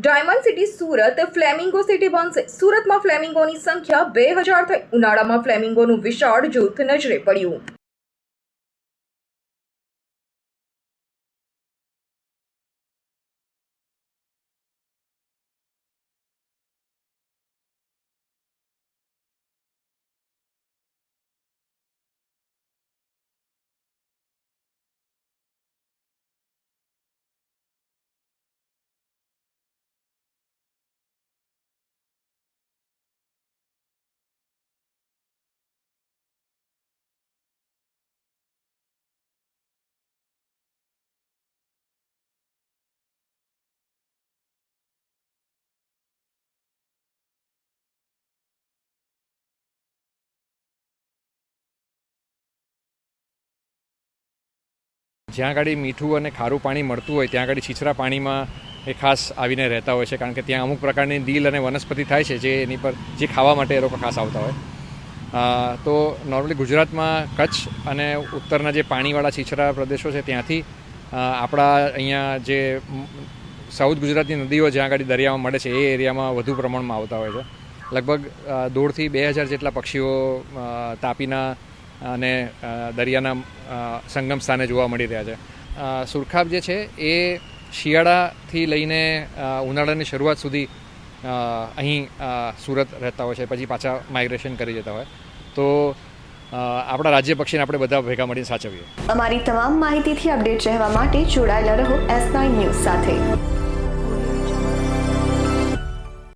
Diamond city Surat flamingo city બનશે. સુરતમાં ફ્લેમિંગોની સંખ્યા બે હજાર થઈ. ઉનાળામાં ફ્લેમિંગોનું વિશાળ જૂથ નજરે પડ્યું. જ્યાં આગળ મીઠું અને ખારું પાણી મળતું હોય, ત્યાં આગળ છીછરા પાણીમાં એ ખાસ આવીને રહેતા હોય છે, કારણ કે ત્યાં અમુક પ્રકારની દિલ અને વનસ્પતિ થાય છે જે એની પર, જે ખાવા માટે એ લોકો ખાસ આવતા હોય. તો નોર્મલી ગુજરાતમાં કચ્છ અને ઉત્તરના જે પાણીવાળા છીછરા પ્રદેશો છે ત્યાંથી આપણા અહીંયા જે સાઉથ ગુજરાતની નદીઓ જ્યાં આગળ દરિયામાં મળે છે, એ એરિયામાં વધુ પ્રમાણમાં આવતા હોય છે. લગભગ દોઢથી બે હજાર જેટલા પક્ષીઓ તાપીના અને દરિયાના સંગમ સ્થાને જોવા મળી રહ્યા છે. સુરખાબ જે છે એ શિયાળાથી લઈને ઉનાળાની શરૂઆત સુધી અહીં સુરત રહેતા હોય છે, પછી પાછા માઇગ્રેશન કરી જતા હોય. તો આપણા રાજ્ય પક્ષીને આપણે બધા ભેગા મળીને સાચવીએ. અમારી તમામ માહિતીથી અપડેટ રહેવા માટે જોડાયેલા રહો એસ નાઇન ન્યૂઝ સાથે.